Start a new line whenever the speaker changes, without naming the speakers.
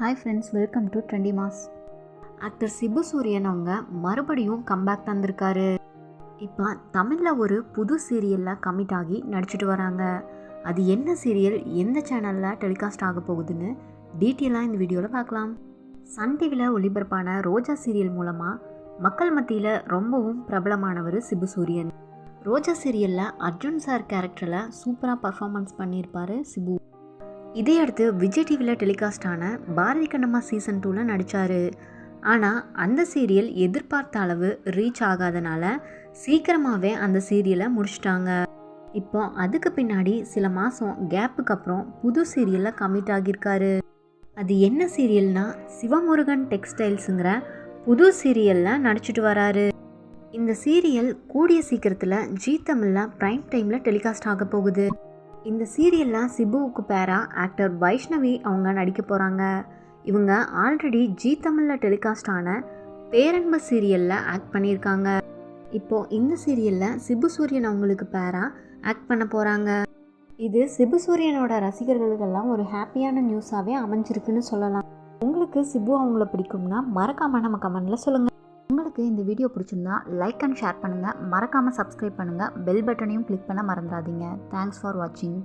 Hi friends welcome to trendy mass actor Sibu Suryan அவங்க மறுபடியும் comeback தந்திருக்காரு. இப்போ தமிழில் ஒரு புது சீரியலில் கமிட் ஆகி நடிச்சிட்டு வராங்க. அது என்ன சீரியல் எந்த சேனலில் டெலிகாஸ்ட் ஆக போகுதுன்னு டீட்டெயிலாக இந்த வீடியோவில் பார்க்கலாம். சன் டிவியில் ஒளிபரப்பான ரோஜா சீரியல் மூலமாக மக்கள் மத்தியில் ரொம்பவும் பிரபலமானவர் சிபு சூரியன். ரோஜா சீரியலில் அர்ஜுன் சார் கேரக்டரில் சூப்பராக பர்ஃபார்மன்ஸ் பண்ணியிருப்பார் சிபு. இதையடுத்து விஜய் டிவியில் டெலிகாஸ்ட் ஆன பாரதி கண்ணம்மா சீசன் டூவில் நடித்தார் ஆனால் அந்த சீரியல் எதிர்பார்த்த அளவு ரீச் ஆகாதனால சீக்கிரமாகவே அந்த சீரியலை முடிச்சிட்டாங்க. இப்போ அதுக்கு பின்னாடி சில மாதம் கேப்புக்கு அப்புறம் புது சீரியலில் கமிட் ஆகியிருக்காரு. அது என்ன சீரியல்னா சிவமுருகன் டெக்ஸ்டைல்ஸுங்கிற புது சீரியலில் நடிச்சிட்டு வராரு. இந்த சீரியல் கூடிய சீக்கிரத்தில் ஜீ தமிழில் ப்ரைம் டைமில் டெலிகாஸ்ட் ஆக போகுது. இந்த சீரியல்லாம் சிபுவுக்கு பேரா ஆக்டர் வைஷ்ணவி அவங்க நடிக்க போகிறாங்க இவங்க ஆல்ரெடி ஜீ தமிழில் டெலிகாஸ்ட் ஆன பேரன்பு சீரியலில் ஆக்ட் பண்ணியிருக்காங்க. இப்போது இந்த சீரியலில் சிபு சூரியன் அவங்களுக்கு பேரா ஆக்ட் பண்ண போகிறாங்க இது சிபு சூரியனோட ரசிகர்களுக்கெல்லாம் ஒரு ஹாப்பியான நியூஸாகவே அமைஞ்சிருக்குன்னு சொல்லலாம். உங்களுக்கு சிபு அவங்கள பிடிக்கும்னா மறக்காமல் நம்ம கமெண்டில் சொல்லுங்கள் உங்களுக்கு இந்த வீடியோ பிடிச்சிருந்தா லைக் அண்ட் ஷேர் பண்ணுங்கள் மறக்காமல் சப்ஸ்கிரைப் பண்ணுங்கள் பெல் பட்டனையும் கிளிக் பண்ண மறந்துடாதீங்க. தேங்க்ஸ் ஃபார் வாட்சிங்